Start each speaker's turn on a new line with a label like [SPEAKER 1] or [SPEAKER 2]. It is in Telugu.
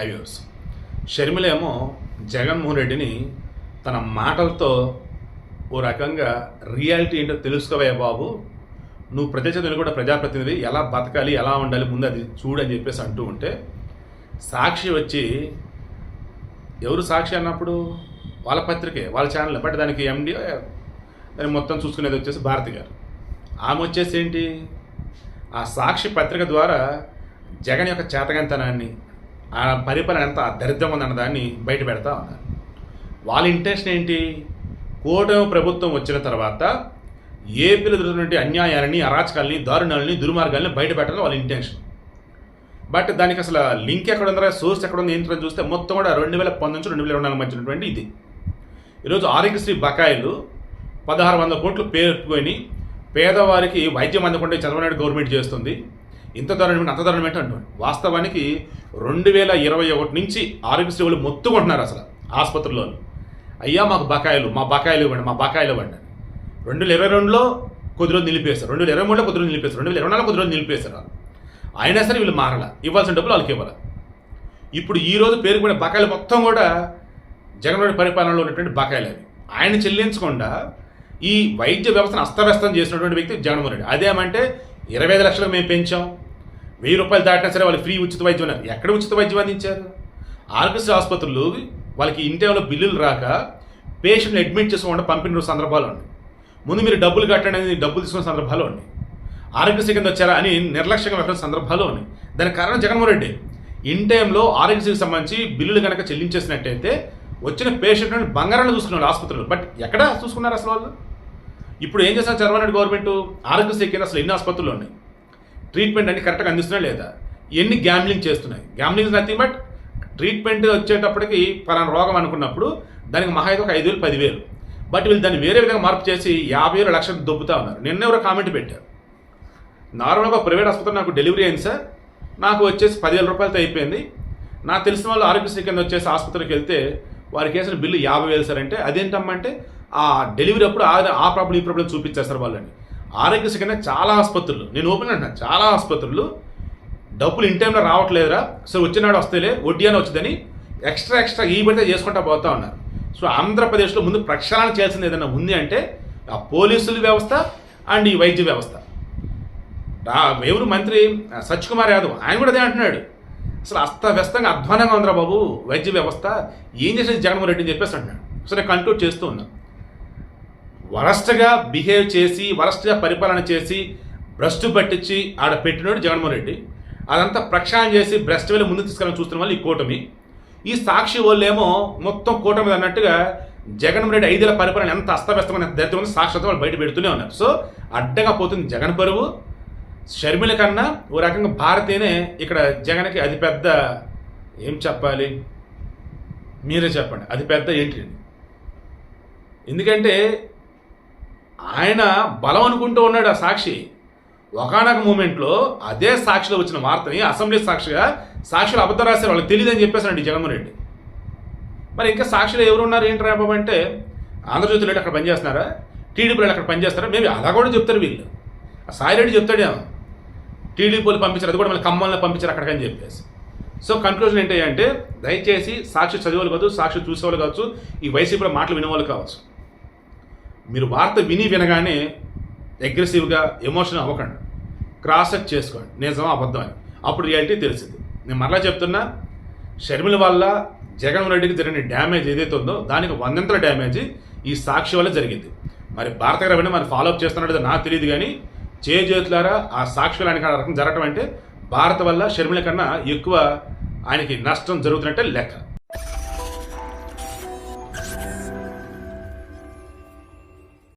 [SPEAKER 1] హైవేస్ షర్మిలేమో జగన్మోహన్ రెడ్డిని తన మాటలతో ఓ రకంగా రియాలిటీ ఏంటో తెలుసుకోవే బాబు. నువ్వు ప్రజాచంద్రులు కూడా ప్రజాప్రతినిధి ఎలా బతకాలి ఎలా ఉండాలి ముందు అది చూడని చెప్పేసి అంటూ ఉంటే సాక్షి వచ్చి ఎవరు సాక్షి అన్నప్పుడు? వాళ్ళ పత్రికే వాళ్ళ ఛానల్ బట్ దానికి ఎండి దాన్ని మొత్తం చూసుకునేది వచ్చేసి భారతి గారు. ఆమె వచ్చేసి ఏంటి? ఆ సాక్షి పత్రిక ద్వారా జగన్ యొక్క చేతగంతనాన్ని ఆ పరిపాలన ఎంత దరిద్రం ఉందన్న దాన్ని బయట పెడతా ఉన్నారు. వాళ్ళ ఇంటెన్షన్ ఏంటి? కూటమి ప్రభుత్వం వచ్చిన తర్వాత ఏపీలో జరుగుతున్నటువంటి అన్యాయాలని అరాచకాలని దారుణాలని దుర్మార్గాలని బయట పెట్టడం వాళ్ళ ఇంటెన్షన్ బట్ దానికి అసలు లింక్ ఎక్కడ ఉందా సోర్స్ ఎక్కడ ఉంది? ఏంటో చూస్తే మొత్తం కూడా రెండు వేల పంతొమ్మిది నుంచి రెండు వేల ఇరవై నాలుగు మధ్యనటువంటి ఇది. ఈరోజు ఆరోగ్యశ్రీ బకాయిలు పదహారు వందల కోట్లు పేర్కొని పేదవారికి వైద్యం అందకుండా చంద్రబాబు గవర్నమెంట్ చేస్తుంది. ఇంత దారుణం అంత దారుణం ఏంటి అంటున్నాడు. వాస్తవానికి రెండు వేల ఇరవై ఒకటి నుంచి ఆరోగ్యశ్రీ వాళ్ళు మొత్తుకుంటున్నారు అసలు ఆసుపత్రిలో అయ్యా మాకు బకాయిలు మా బకాయిలు ఇవ్వండి మా బకాయిలు ఇవ్వండి రెండు వేల ఇరవై రెండులో కొద్ది రోజులు నిలిపేశారు. రెండు వేల ఇరవై మూడులో కొద్ది రోజులు నిలిపేశారు. రెండు వేల ఇరవై నాలుగు కొద్ది రోజులు నిలిపేశారు అయినా సరే వీళ్ళు మారల. ఇవ్వాల్సిన డబ్బులు వాళ్ళకి ఇవ్వాలి? ఇప్పుడు ఈ రోజు పేరుకునే బకాయిలు మొత్తం కూడా జగన్మోహన్ పరిపాలనలో ఉన్నటువంటి బకాయిలు అవి. ఆయన చెల్లించకుండా ఈ వైద్య వ్యవస్థను అస్తవ్యస్తం చేసినటువంటి వ్యక్తి జగన్మోహన్ రెడ్డి. అదేమంటే ఇరవై ఐదు లక్షలకు మేము పెంచాం. వెయ్యి రూపాయలు దాటినా సరే వాళ్ళు ఫ్రీ ఉచిత వైద్యం అన్నారు ఎక్కడ ఉచిత వైద్యం అందించారు? ఆరోగ్యశ్రీ ఆసుపత్రులు వాళ్ళకి ఇంటేమలో బిల్లులు రాక పేషెంట్ని అడ్మిట్ చేసుకోకుండా పంపిన సందర్భాలు ఉన్నాయి. ముందు మీరు డబ్బులు కట్టండి అని డబ్బులు తీసుకున్న సందర్భాలు ఉన్నాయి. ఆరోగ్యశ్రీ కింద వచ్చారా అని నిర్లక్ష్యంగా వెళ్ళిన సందర్భాలు ఉన్నాయి. దానికి కారణం జగన్మోహన్ రెడ్డి. ఇన్ టైంలో ఆరోగ్యశ్రీకి సంబంధించి బిల్లులు కనుక చెల్లించేసినట్టయితే వచ్చిన పేషెంట్ని బంగారాన్ని చూసుకున్నారు ఆసుపత్రులు. బట్ ఎక్కడ చూసుకున్నారు అసలు వాళ్ళు? ఇప్పుడు ఏం చేస్తున్నారు చంద్రబాబు నాయుడు గవర్నమెంట్ ఆరోగ్యశ్రీ కింద అసలు ఎన్ని ఆసుపత్రులు ఉన్నాయి? ట్రీట్మెంట్ అన్ని కరెక్ట్గా అందిస్తున్నా లేదా? ఎన్ని గ్యామ్లింగ్ చేస్తున్నాయి? గ్యామ్లింగ్ నథింగ్ బట్ ట్రీట్మెంట్ వచ్చేటప్పటికి పలానా రోగం అనుకున్నప్పుడు దానికి మహా అయితే ఒక ఐదు వేలు పదివేలు. బట్ వీళ్ళు దాన్ని వేరే విధంగా మార్పు చేసి యాభై వేలు లక్షలు దొబ్బుతా ఉన్నారు. నిన్న ఎవరో కామెంట్ పెట్టారు. నార్మల్గా ప్రైవేట్ ఆసుపత్రి నాకు డెలివరీ అయింది సార్. నాకు వచ్చేసి పదివేల రూపాయలతో అయిపోయింది. నాకు తెలిసిన వాళ్ళు ఆరోగ్యశ్రీ కింద వచ్చేసి ఆసుపత్రికి వెళ్తే వారికి వేసిన బిల్లు యాభై వేలు సార్ అంటే అదేంటమ్మంటే ఆ డెలివరీ అప్పుడు ఆ ప్రాబ్లం ఈ ప్రాబ్లం చూపించేస్తారు వాళ్ళని. ఆరోగ్యశ్రీ కన్నా చాలా ఆసుపత్రులు నేను ఓపెన్ అంటున్నా చాలా ఆసుపత్రులు డబ్బులు ఇన్ టైంలో రావట్లేదురా సో వచ్చినాడు వస్తేలే వడ్డీ అని వచ్చిందని ఎక్స్ట్రా ఎక్స్ట్రా ఈ పడితే చేసుకుంటా పోతా ఉన్నారు. సో ఆంధ్రప్రదేశ్లో ముందు ప్రక్షాళన చేయాల్సింది ఏదైనా ఉంది అంటే ఆ పోలీసుల వ్యవస్థ అండ్ ఈ వైద్య వ్యవస్థ. ఎవరు మంత్రి సత్యకుమార్ యాదవ్ ఆయన కూడా అదే అంటున్నాడు. అసలు అస్తవ్యస్తంగా అధ్వానంగా ఉందిరా బాబు వైద్య వ్యవస్థ ఏం చేసేది జగన్మోహన్ రెడ్డి అని చెప్పేసి అంటున్నాడు. సో నేను కంక్లూడ్ చేస్తూ ఉన్నాను వరస్ట్గా బిహేవ్ చేసి వరస్ట్గా పరిపాలన చేసి భ్రష్టు పట్టించి ఆడ పెట్టినోడు జగన్మోహన్ రెడ్డి. అదంతా ప్రక్షాళన చేసి భ్రష్టు వెళ్ళి ముందు తీసుకెళ్ళని చూస్తున్న వాళ్ళు ఈ కూటమి. ఈ సాక్షి వాళ్ళేమో మొత్తం కూటమి అన్నట్టుగా జగన్మోహన్ రెడ్డి ఐదేళ్ళ పరిపాలన ఎంత అస్తవ్యస్తమైన దరిద్రం ఉంది సాక్షాత్ వాళ్ళు బయట పెడుతూనే ఉన్నారు. సో అడ్డగా పోతుంది జగన్ పరువు. షర్మిల కన్నా ఓ రకంగా భారతీయనే ఇక్కడ జగన్కి అతిపెద్ద ఏం చెప్పాలి? మీరే చెప్పండి. అతిపెద్ద ఏంటి ఎందుకంటే ఆయన బలం అనుకుంటూ ఉన్నాడు ఆ సాక్షి. ఒకనొక మూమెంట్లో అదే సాక్షిలో వచ్చిన వార్తని అసెంబ్లీ సాక్షిగా సాక్షులు అబద్ధం రాశారు వాళ్ళకి తెలియదని చెప్పేసారండి జగన్మోహన్ రెడ్డి. మరి ఇంకా సాక్షులు ఎవరు ఉన్నారు ఏంటి రాబాబు అంటే ఆంధ్రజ్యోతిలో అక్కడ పనిచేస్తున్నారా? టీడీపీలో అక్కడ పనిచేస్తారా? మేబీ అలా కూడా చెప్తారు వీళ్ళు. ఆ సాయిరెడ్డి చెప్తాడేమో. టీడీపీలు పంపించారు అది కూడా మళ్ళీ ఖమ్మంలో పంపించారు అక్కడికని చెప్పేసి. సో కన్క్లూజన్ ఏంటి అంటే దయచేసి సాక్షి చదివేవాళ్ళు కావచ్చు సాక్షి చూసేవాళ్ళు కావచ్చు ఈ వైసీపీలో మాటలు వినేవాళ్ళు కావచ్చు. మీరు వార్త విని వినగానే అగ్రెసివ్గా ఎమోషన్ అవ్వకండి. క్రాస్ చెక్ చేసుకోండి. నిజమా అబద్ధం అని. అప్పుడు రియాలిటీ తెలిసింది నేను మరలా చెప్తున్నా షర్మిల వల్ల జగన్ రెడ్డికి జరిగిన డ్యామేజ్ ఏదైతే ఉందో దానికి వందంతల డ్యామేజ్ ఈ సాక్షి వల్ల జరిగింది. మరి భారత గారు మరి ఫాలో అప్ చేస్తున్నది నాకు తెలియదు కానీ చేజేతులారా ఆ సాక్షి ఆయనకి రకం జరగటం అంటే భారత వల్ల షర్మిల కన్నా ఎక్కువ ఆయనకి నష్టం జరుగుతున్నట్టే లెక్క.